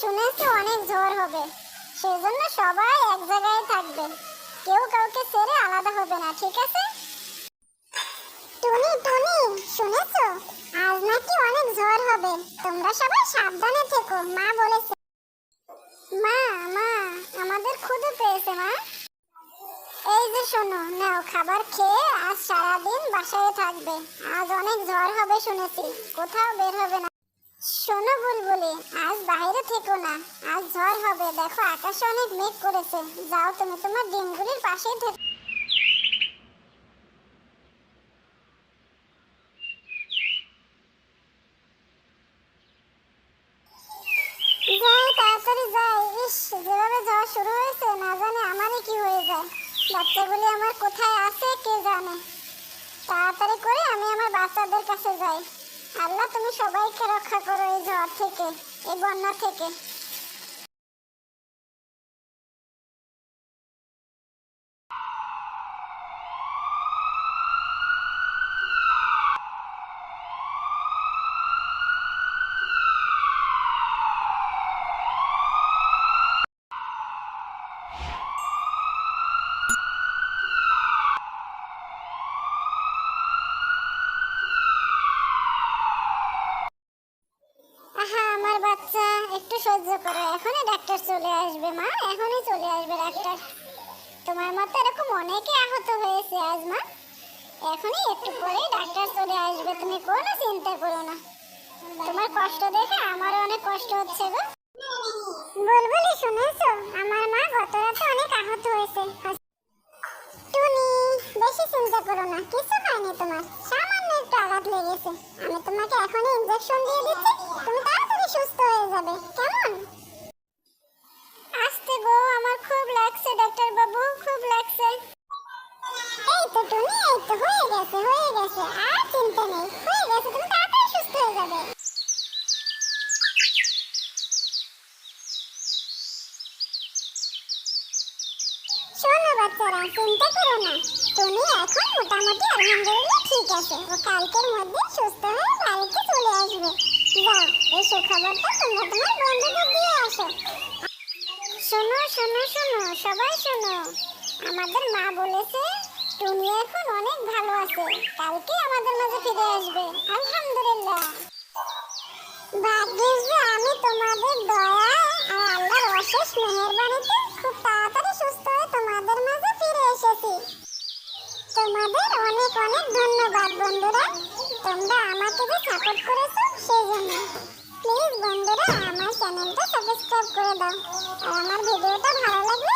শুনেছি অনেক ঝড় হবে। সেজন্য সবাই এক জায়গায় থাকবে। কেউ কাউকে ছেড়ে আলাদা হবে না, ঠিক আছে? টুনি টুনি, শুনেছো? আজ নাকি অনেক ঝড় হবে। তোমরা সবাই সাবধানে থেকো, মা বলেছে। মা মা, আমাদের ক্ষুধে পেয়েছে, মা। এই যে শোনো, নাও খাবার খেয়ে আজ সারাদিন বাসায় থাকবে। আজ অনেক ঝড় হবে শুনেছি। কোথাও বের হবে না। শোনো বুলবুলি, আজ বাইরে থেকো না। আজ ঝড় হবে, দেখো আকাশে অনেক মেঘ করেছে। যাও তুমি তোমার ডিমগুলির পাশেই থেকো। তাড়াতাড়ি শুরু হয়েছে কি হয়ে যায়। আমার কোথায় আছে, কে জানে। তাড়াতাড়ি করে আমি আমার বাচ্চাদের কাছে যাই। আল্লাহ তুমি সবাইকে রক্ষা করো এই ঝড় থেকে এই বন্যা থেকে আহা আমার বাচ্চা একটু সহ্য করো এখনই ডাক্তার চলে আসবে, মা। এখনই চলে আসবে ডাক্তার। তোমার মতো এরকম অনেকে আহত হয়েছে আজ, মা। এখনই একটু পরেই ডাক্তার চলে আসবে। তুমি কোনো চিন্তা করো না। তোমার কষ্ট দেখে আমারও অনেক কষ্ট হচ্ছে গো। বুলবুলি, শুনেছো? আমার মা গত রাতে অনেক আহত হয়েছে। টুনি, বেশি চিন্তা করো না। কিছু হয়নি তোমার। সামান্য একটু আঘাত লেগেছে। আমি তোমাকে এখনই ইনজেকশন দিয়ে দিচ্ছি। তুমি তাড়াতাড়ি সুস্থ হয়ে যাবে। কেমন? ডাক্তার বাবু, খুব লাগছে। এই তো টুনি এই তো হয়ে গেছে হয়ে গেছে। আর চিন্তা নেই, হয়ে গেছে, তুমি তাড়াতাড়ি সুস্থ হয়ে যাবে। শোনো বাচ্চারা, চিন্তা করো না। তুমি এখন মোটামুটি আলহামদুলিল্লাহ ঠিক আছে, ও কালকের মধ্যে সুস্থ হয়ে বাড়িতে চলে আসবে। যাও, এই সুখবরটা তোমরা তোমার শোনো শোনো শোনো, সবাই শোনো। আমাদের মা বলেছে, তুমি এখন অনেক ভালো আছে। কালকে আমাদের মাঝে ফিরে আসবে। আলহামদুলিল্লাহ। ভাগ্যিস যে আমি তোমাদের দয়া আর আল্লাহর অশেষ মেহেরবানিতে খুব তাড়াতাড়ি সুস্থ হয়ে তোমাদের মাঝে ফিরে এসেছি। তোমাদের অনেক অনেক ধন্যবাদ বন্ধুরা। তোমরা আমাকে যে সাপোর্ট করেছ, সেই জন্য। প্লিজ বন্ধুরা আমার চ্যানেলটা সাবস্ক্রাইব করে দাও। আর আমার ভিডিওটা ভালো লাগলে